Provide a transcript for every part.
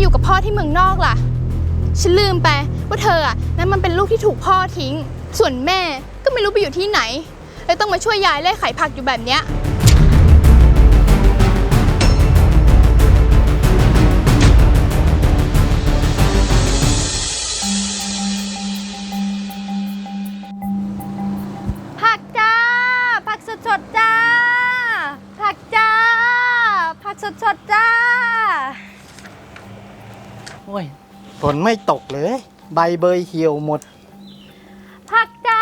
อยู่กับพ่อที่เมืองนอกล่ะ ฉันลืมไปว่าเธออะนั้นมันเป็นลูกที่ถูกพ่อทิ้ง ส่วนแม่ก็ไม่รู้ไปอยู่ที่ไหนเลยต้องมาช่วยยายเล่ขายผักอยู่แบบเนี้ย นไม่ตกเลย ใบเบยเหี่ยวหมด ผักจ้า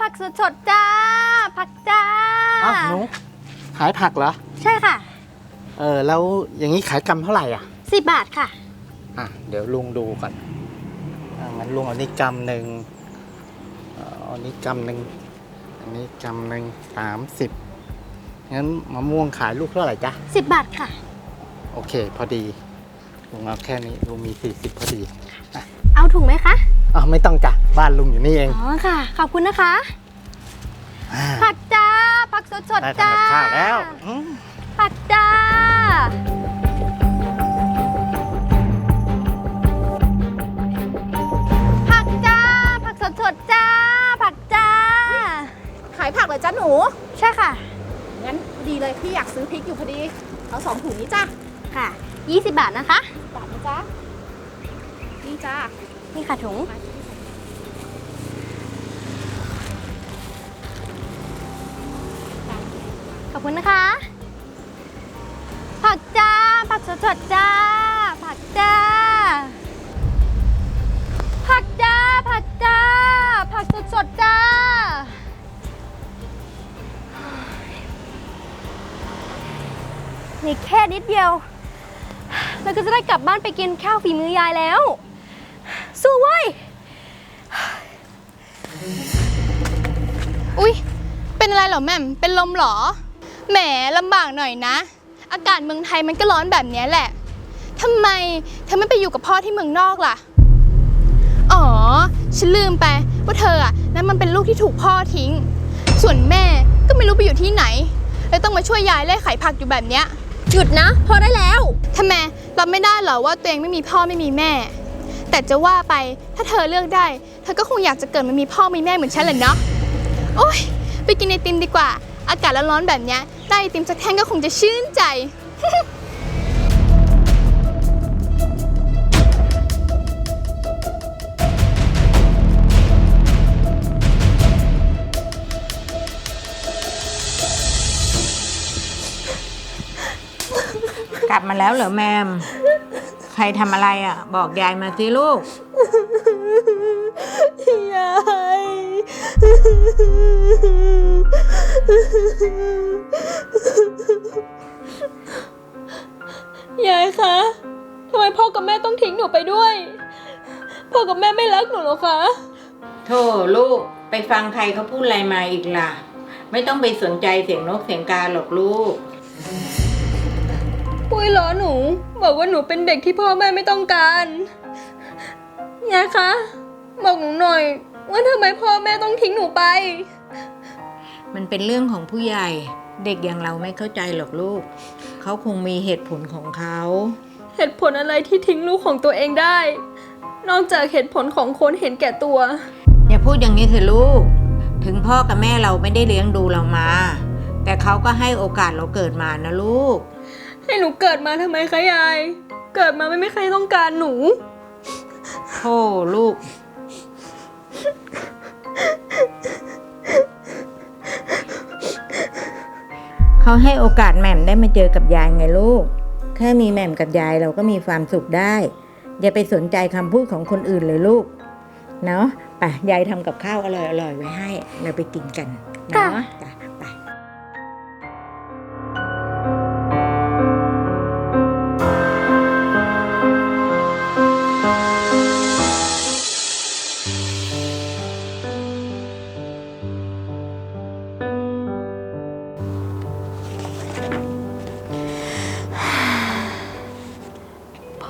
ผักสดสดๆจ้า ผักจ้า อ้าวหนูขายผักเหรอ ใช่ค่ะ เออ แล้วอย่างนี้ขายกำเท่าไหร่อะ สิบบาทค่ะ อะ เดี๋ยวลุงดูก่อนอะงั้นลุงเอานี่กำหนึ่งเอาอันนี้กำหนึ่งอันนี้กำหนึ่งสามสิบงั้นมะม่วงขายลูกเท่าไหร่จ๊ะ สิบบาทค่ะ โอเค พอดี ลุงเอาแค่นี้ลุงมีสี่สิบพอดีเอาถุงไหมคะอะไม่ต้องจ้ะบ้านลุงอยู่นี่เอง อ๋อค่ะ ขอบคุณนะคะอ่าผักจ้า ผักสดสดได้ๆจ้าทำกับข้าวแล้วอืมผักจ้า ผักจ้า ผักสดสดๆจ้า ผักจ้า ขายผักเหรอจ๊ะหนู ใช่ค่ะ งั้นดีเลยพี่อยากซื้อพริกอยู่พอดี เอาสองถุงนี้จ้ะค่ะ 20 บาทนะคะบาทนะจ๊ะ นี่จ้านี่ค่ะถุง ขอบคุณนะคะ ผักจ้า ผักสดสดๆจ้า ผักจ้า ผักจ้า ผักจ้า ผักสดสดๆจ้า นี่แค่นิดเดียว เราก็จะได้กลับบ้านไปกินข้าวฝีมือยายแล้ว สู้เว้ย อุ๊ย เป็นอะไรเหรอแม่มเป็นลมเหรอ แหมลำบากหน่อยนะ อากาศเมืองไทยมันก็ร้อนแบบเนี้ยแหละทำไมเธอไม่ไปอยู่กับพ่อที่เมืองนอกล่ะ อ๋อ ฉันลืมไปว่าเธออะนั้นมันเป็นลูกที่ถูกพ่อทิ้ง ส่วนแม่ก็ไม่รู้ไปอยู่ที่ไหนเลยต้องมาช่วยยายเล่ขายผักอยู่แบบเนี้ย หยุดนะ พอได้แล้วทำไมรับไม่ได้เหรอว่าตัวเองไม่มีพ่อไม่มีแม่ แต่จะว่าไปถ้าเธอเลือกได้ เธอก็คงอยากจะเกิดมามีพ่อมีแม่เหมือนฉันแหละเนาะโอ๊ยไปกินไอติมดีกว่า อากาศร้อนๆแบบเนี้ยได้ไอติมสักแท่งก็คงจะชื่นใจ กลับมาแล้วเหรอแมม ใครทำอะไรอะ บอกยายมาสิลูก ยายยายคะทำไมพ่อกับแม่ต้องทิ้งหนูไปด้วย พ่อกับแม่ไม่รักหนูหรอคะ โธ่ลูกไปฟังใครเขาพูดอะไรมาอีกล่ะ ไม่ต้องไปสนใจเสียงนกเสียงกาหรอกลูก ปุ้ยล้อหนู บอกว่าหนูเป็นเด็กที่พ่อแม่ไม่ต้องการยายคะ บอกหนูหน่อย ว่าทำไมพ่อแม่ต้องทิ้งหนูไป มันเป็นเรื่องของผู้ใหญ่ เด็กอย่างเราไม่เข้าใจหรอกลูก เขาคงมีเหตุผลของเขา เหตุผลอะไรที่ทิ้งลูกของตัวเองได้ นอกจากเหตุผลของคนเห็นแก่ตัว อย่าพูดอย่างนี้สิลูก ถึงพ่อกับแม่เราไม่ได้เลี้ยงดูเรามา แต่เขาก็ให้โอกาสเราเกิดมานะลูก ให้หนูเกิดมาทำไมคะยาย เกิดมาไม่มีใครต้องการหนู โธ่ลูก เขาให้โอกาสแหม่มได้มาเจอกับยายไงลูก แค่มีแหม่มกับยายเราก็มีความสุขได้ อย่าไปสนใจคำพูดของคนอื่นเลยลูก เนาะไปยายทำกับข้าวอร่อยๆไว้ให้ เราไปกินกันเนาะจ้ะ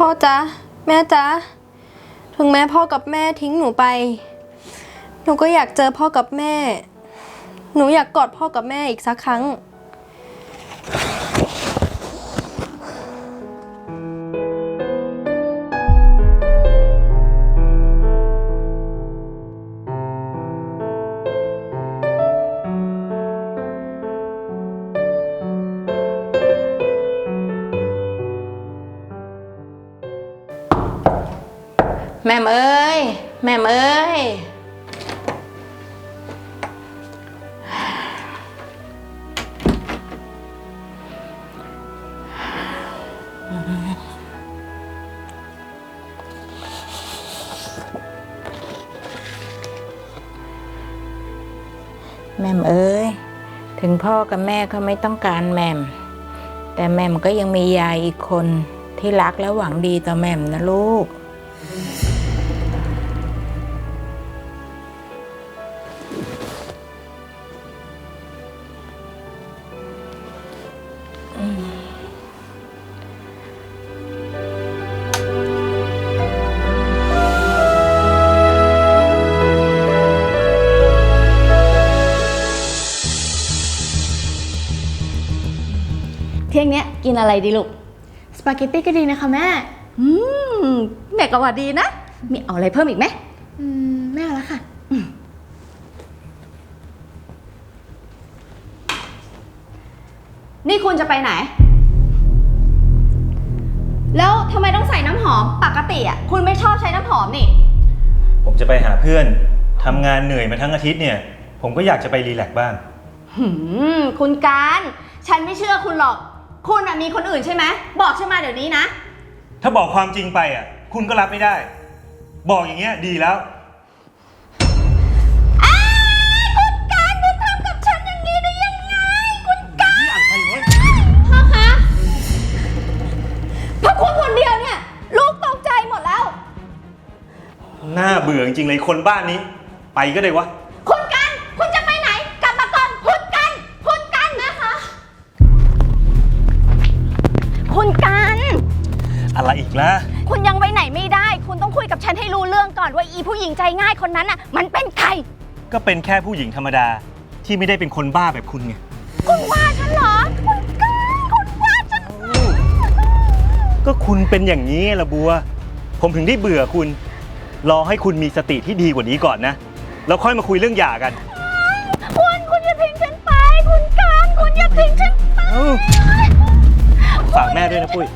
พ่อจ๊ะ แม่จ๊ะ ถึงแม้พ่อกับแม่ทิ้งหนูไป หนูก็อยากเจอพ่อกับแม่ หนูอยากกอดพ่อกับแม่อีกสักครั้ง แม่เอ้ย แม่เอ้ย แม่เอ้ย ถึงพ่อกับแม่เขาไม่ต้องการแม่ม แต่แม่มก็ยังมียายอีกคนที่รักและหวังดีต่อแม่มนะลูกเกินอะไรดีลูก สปาเกตตี้ก็ดีนะคะแม่ อืมแม่ก็ว่าดีนะ มีเอาอะไรเพิ่มอีกไหม อืมไม่เอาละค่ะ นี่คุณจะไปไหน แล้วทำไมต้องใส่น้ำหอม ปกติอะ คุณไม่ชอบใช้น้ำหอมนี่ ผมจะไปหาเพื่อนทำงานเหนื่อยมาทั้งอาทิตย์เนี่ย ผมก็อยากจะไปรีแลกซ์บ้าง หืมคุณการ ฉันไม่เชื่อคุณหรอก คุณอะมีคนอื่นใช่ไหม บอกฉันมาเดี๋ยวนี้นะ ถ้าบอกความจริงไปอะ คุณก็รับไม่ได้ บอกอย่างเงี้ยดีแล้วคุณการคุณทำกับฉันอย่างนี้ได้ยังไง คุณการนี่อะไรวะพ่อคะเพราะคุณคนเดียวเนี่ย ลูกตกใจหมดแล้ว น่าเบื่อจริงๆเลยคนบ้านนี้ ไปก็ได้วะ ผู้หญิงใจง่ายคนนั้นน่ะ มันเป็นใคร ก็เป็นแค่ผู้หญิงธรรมดาที่ไม่ได้เป็นคนบ้าแบบคุณไง คุณว่าฉันเหรอ คุณกันคุณว่าฉันก็คุณเป็นอย่างนี้ไงละบัว ผมถึงได้เบื่อคุณ รอให้คุณมีสติที่ดีกว่านี้ก่อนนะ แล้วค่อยมาคุยเรื่องหย่ากัน คุณคุณอย่าทิ้งฉันไป คุณกันคุณอย่าทิ้งฉันไปเอ้าฝากแม่ด้วยนะปุ้ย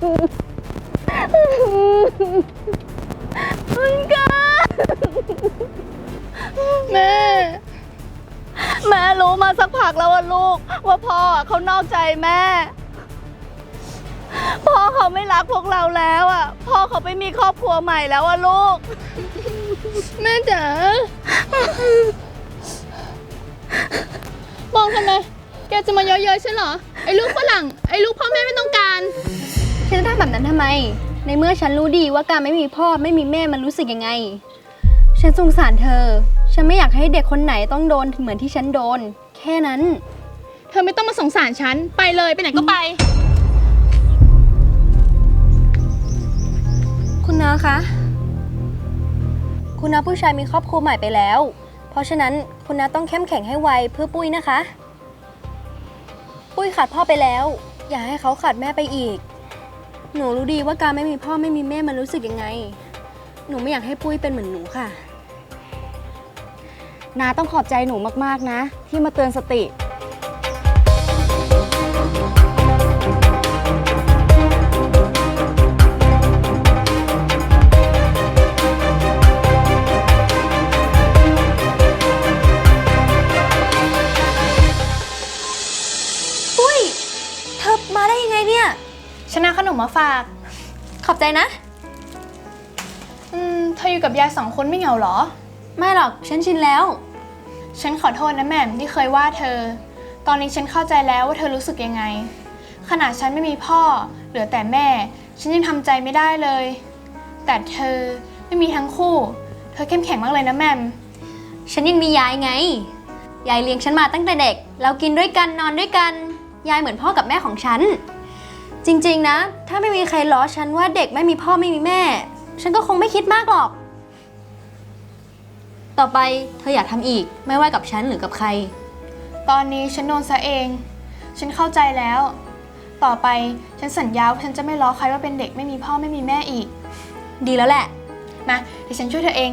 คุณกันแม่ แม่รู้มาสักพักแล้วว่าลูก ว่าพ่อเขานอกใจแม่ พ่อเขาไม่รักพวกเราแล้วอะ พ่อเขาไปมีครอบครัวใหม่แล้วอะลูก แม่จ๋ามองทำไม แกจะมาเย้ยๆฉันเหรอ ไอ้ลูกฝรั่ง ไอ้ลูกพ่อแม่ไม่ต้องการ ฉันจะทำแบบนั้นทำไม ในเมื่อฉันรู้ดีว่าการไม่มีพ่อไม่มีแม่มันรู้สึกยังไง ฉันสงสารเธอ ฉันไม่อยากให้เด็กคนไหนต้องโดนเหมือนที่ฉันโดน แค่นั้น เธอไม่ต้องมาสงสารฉัน ไปเลยไปไหนก็ไป คุณนาคะ คุณนาผู้ชายมีครอบครัวใหม่ไปแล้ว เพราะฉะนั้นคุณนาต้องเข้มแข็งให้ไวเพื่อปุ้ยนะคะ ปุ้ยขาดพ่อไปแล้ว อย่าให้เขาขาดแม่ไปอีก หนูรู้ดีว่าการไม่มีพ่อไม่มีแม่มันรู้สึกยังไง หนูไม่อยากให้ปุ้ยเป็นเหมือนหนูค่ะ นาต้องขอบใจหนูมากๆนะ ที่มาเตือนสติ ใจนะ อืมเธออยู่กับยายสองคนไม่เหงาเหรอ ไม่หรอกฉันชินแล้ว ฉันขอโทษนะแหม่มที่เคยว่าเธอ ตอนนี้ฉันเข้าใจแล้วว่าเธอรู้สึกยังไง ขนาดฉันไม่มีพ่อ เหลือแต่แม่ ฉันยังทำใจไม่ได้เลย แต่เธอไม่มีทั้งคู่ เธอเข้มแข็งมากเลยนะแหม่ม ฉันยังมียายไง ยายเลี้ยงฉันมาตั้งแต่เด็ก เรากินด้วยกันนอนด้วยกัน ยายเหมือนพ่อกับแม่ของฉัน จริงๆนะ ถ้าไม่มีใครล้อฉันว่าเด็กไม่มีพ่อไม่มีแม่ ฉันก็คงไม่คิดมากหรอก ต่อไปเธออยากทำอีกไม่ว่ากับฉันหรือกับใคร ตอนนี้ฉันโดนซะเอง ฉันเข้าใจแล้ว ต่อไปฉันสัญญาว่าฉันจะไม่ล้อใครว่าเป็นเด็กไม่มีพ่อไม่มีแม่อีก ดีแล้วแหละ มาเดี๋ยวฉันช่วยเธอเอง